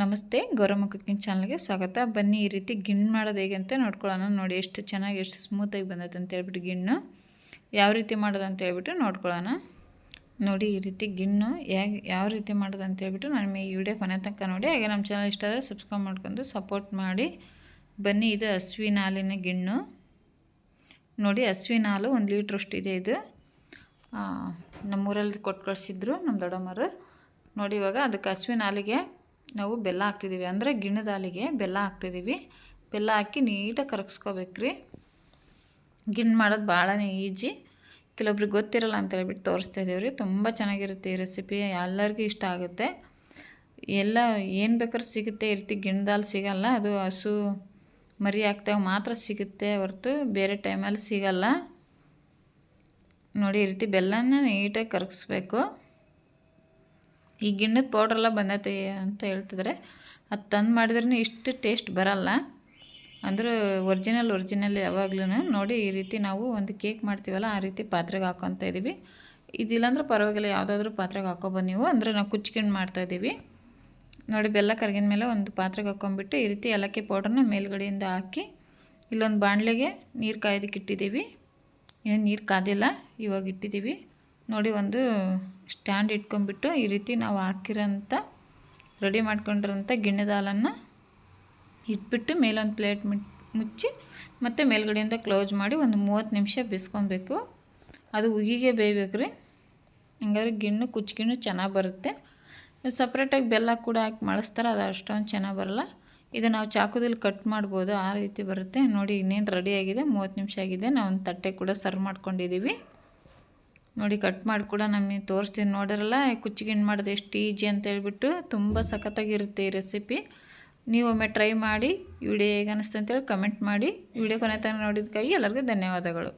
ನಮಸ್ತೆ ಗೌರಮ್ಮ ಕುಕ್ಕಿಂಗ್ ಚಾನಲ್ಗೆ ಸ್ವಾಗತ. ಬನ್ನಿ ಈ ರೀತಿ ಗಿಣ್ಣು ಮಾಡೋದು ಹೇಗೆ ಅಂತ ನೋಡ್ಕೊಳ್ಳೋಣ. ನೋಡಿ ಎಷ್ಟು ಚೆನ್ನಾಗಿ, ಎಷ್ಟು ಸ್ಮೂತಾಗಿ ಬಂದೈತೆ ಅಂತ ಹೇಳ್ಬಿಟ್ಟು ಗಿಣ್ಣು. ಯಾವ ರೀತಿ ಮಾಡೋದು ಅಂತ ಹೇಳ್ಬಿಟ್ಟು ನೋಡ್ಕೊಳ್ಳೋಣ. ನೋಡಿ ಈ ರೀತಿ ಗಿಣ್ಣು ಹೇಗೆ, ಯಾವ ರೀತಿ ಮಾಡೋದು ಅಂತ ಹೇಳ್ಬಿಟ್ಟು ನಾನು ಈ ವಿಡಿಯೋ ಕೊನೆ ತನಕ ನೋಡಿ. ಹಾಗೆ ನಮ್ಮ ಚಾನಲ್ ಇಷ್ಟ ಆದರೆ ಸಬ್ಸ್ಕ್ರೈಬ್ ಮಾಡ್ಕೊಂಡು ಸಪೋರ್ಟ್ ಮಾಡಿ. ಬನ್ನಿ ಇದು ಹಸುವಿನ ಹಾಲಿನ ಗಿಣ್ಣು. ನೋಡಿ ಹಸುವಿನ ಹಾಲು ಒಂದು ಲೀಟ್ರಷ್ಟು ಇದೆ ಇದು. ನಮ್ಮೂರಲ್ಲಿ ಕೊಟ್ಟು ಕಳಿಸಿದ್ರು ನಮ್ಮ ದೊಡ್ಡಮ್ಮರು ನೋಡಿ ಇವಾಗ ಅದಕ್ಕೆ ಹಸುವಿನ ಹಾಲಿಗೆ ನಾವು ಬೆಲ್ಲ ಹಾಕ್ತಿದ್ದೀವಿ ಅಂದರೆ ಗಿಣ್ಣದ ಹಾಲಿಗೆ ಬೆಲ್ಲ ಹಾಕ್ತಿದ್ದೀವಿ ಬೆಲ್ಲ ಹಾಕಿ ನೀಟಾಗಿ ಕರಗಿಸ್ಕೋಬೇಕ್ರಿ. ಗಿಣ್ಣು ಮಾಡೋದು ಭಾಳನೇ ಈಜಿ. ಕೆಲವೊಬ್ರಿಗೆ ಗೊತ್ತಿರಲ್ಲ ಅಂತ ಹೇಳ್ಬಿಟ್ಟು ತೋರಿಸ್ತಾ ಇದ್ದೀವಿ ರೀ. ತುಂಬ ಚೆನ್ನಾಗಿರುತ್ತೆ ಈ ರೆಸಿಪಿ. ಎಲ್ಲರಿಗೂ ಇಷ್ಟ ಆಗುತ್ತೆ. ಎಲ್ಲ ಏನು ಬೇಕಾದ್ರೂ ಸಿಗುತ್ತೆ. ಈ ರೀತಿ ಗಿಣ್ಣದಾಲ್ ಸಿಗಲ್ಲ. ಅದು ಹಸು ಮರಿ ಹಾಕ್ದಾಗ ಮಾತ್ರ ಸಿಗುತ್ತೆ ಹೊರತು ಬೇರೆ ಟೈಮಲ್ಲಿ ಸಿಗಲ್ಲ. ನೋಡಿ ಈ ರೀತಿ ಬೆಲ್ಲನ ನೀಟಾಗಿ ಕರಗಿಸ್ಬೇಕು. ಈ ಗಿಣ್ಣದ ಪೌಡ್ರೆಲ್ಲ ಬಂದೈತೆ ಅಂತ ಹೇಳ್ತಿದ್ರೆ. ಅದು ತಂದು ಮಾಡಿದ್ರೂ ಇಷ್ಟು ಟೇಸ್ಟ್ ಬರಲ್ಲ. ಅಂದ್ರೆ ಒರ್ಜಿನಲ್ ಒರ್ಜಿನಲ್ ಯಾವಾಗ್ಲೂ ನೋಡಿ ಈ ರೀತಿ ನಾವು ಒಂದು ಕೇಕ್ ಮಾಡ್ತೀವಲ್ಲ, ಆ ರೀತಿ ಪಾತ್ರೆಗೆ ಹಾಕೊತ ಇದ್ದೀವಿ ಇದಿಲ್ಲಾಂದ್ರೆ ಪರವಾಗಿಲ್ಲ, ಯಾವುದಾದ್ರೂ ಪಾತ್ರೆಗೆ ಹಾಕೊಬೋದು ನೀವು. ಅಂದರೆ ನಾವು ಕುಚ್ಚಿಗಿಂಡು ಮಾಡ್ತಾ ಇದ್ದೀವಿ ನೋಡಿ, ಬೆಲ್ಲ ಕರಗಿದ ಮೇಲೆ ಒಂದು ಪಾತ್ರೆಗೆ ಹಾಕ್ಕೊಂಬಿಟ್ಟು ಈ ರೀತಿ ಏಲಕ್ಕಿ ಪೌಡ್ರನ್ನ ಮೇಲ್ಗಡೆಯಿಂದ ಹಾಕಿ ಇಲ್ಲೊಂದು ಬಾಣಲೆಗೆ ನೀರು ಕಾಯೋದಕ್ಕೆ ಇಟ್ಟಿದ್ದೀವಿ ಏನು ನೀರು ಕಾದಿಲ್ಲ, ಇವಾಗ ಇಟ್ಟಿದ್ದೀವಿ ನೋಡಿ ಒಂದು ಸ್ಟ್ಯಾಂಡ್ ಇಟ್ಕೊಂಡ್ಬಿಟ್ಟು ಈ ರೀತಿ ನಾವು ಹಾಕಿರೋಂಥ, ರೆಡಿ ಮಾಡ್ಕೊಂಡಿರೋಂಥ ಗಿಣ್ಣದ ಹಾಲನ್ನು ಇಟ್ಬಿಟ್ಟು ಮೇಲೊಂದು ಪ್ಲೇಟ್ ಮುಚ್ಚಿ ಮತ್ತು ಮೇಲ್ಗಡೆಯಿಂದ ಕ್ಲೋಸ್ ಮಾಡಿ ಒಂದು ಮೂವತ್ತು ನಿಮಿಷ ಬಿಸ್ಕೊಬೇಕು ಅದು ಉಗಿಗೆ ಬೇಯ್ಬೇಕು ರೀ ಹಂಗಾದ್ರೆ ಗಿಣ್ಣು, ಕುಚ್ಗಿಣ್ಣು ಚೆನ್ನಾಗಿ ಬರುತ್ತೆ. ಸಪ್ರೇಟಾಗಿ ಬೆಲ್ಲ ಕೂಡ ಹಾಕಿ ಮಳಸ್ತಾರೆ, ಅದು ಅಷ್ಟೊಂದು ಚೆನ್ನಾಗಿ ಬರಲ್ಲ. ಇದು ನಾವು ಚಾಕುದಲ್ಲಿ ಕಟ್ ಮಾಡ್ಬೋದು, ಆ ರೀತಿ ಬರುತ್ತೆ. ನೋಡಿ ಇನ್ನೇನು ರೆಡಿಯಾಗಿದೆ ಮೂವತ್ತು ನಿಮಿಷ ಆಗಿದೆ. ನಾವು ಒಂದು ತಟ್ಟೆ ಕೂಡ ಸರ್ವ್ ಮಾಡ್ಕೊಂಡಿದ್ದೀವಿ. ನೋಡಿ ಕಟ್ ಮಾಡಿ ಕೂಡ ನಮಗೆ ತೋರಿಸ್ತೀನಿ. ನೋಡಿರಲ್ಲ ಕುಚ್ಚಿಗಿಣ್ಣು ಮಾಡೋದು ಎಷ್ಟು ಈಜಿ ಅಂತ ಹೇಳ್ಬಿಟ್ಟು ತುಂಬ ಸಖತ್ತಾಗಿರುತ್ತೆ ಈ ರೆಸಿಪಿ ನೀವು ಒಮ್ಮೆ ಟ್ರೈ ಮಾಡಿ ವಿಡಿಯೋ ಹೇಗೆ ಅನ್ನಿಸ್ತು ಅಂತೇಳಿ ಕಮೆಂಟ್ ಮಾಡಿ. ವಿಡಿಯೋ ಕೊನೆ ತನಕ ನೋಡಿದ್ದಕ್ಕಾಗಿ ಎಲ್ಲರಿಗೂ ಧನ್ಯವಾದಗಳು.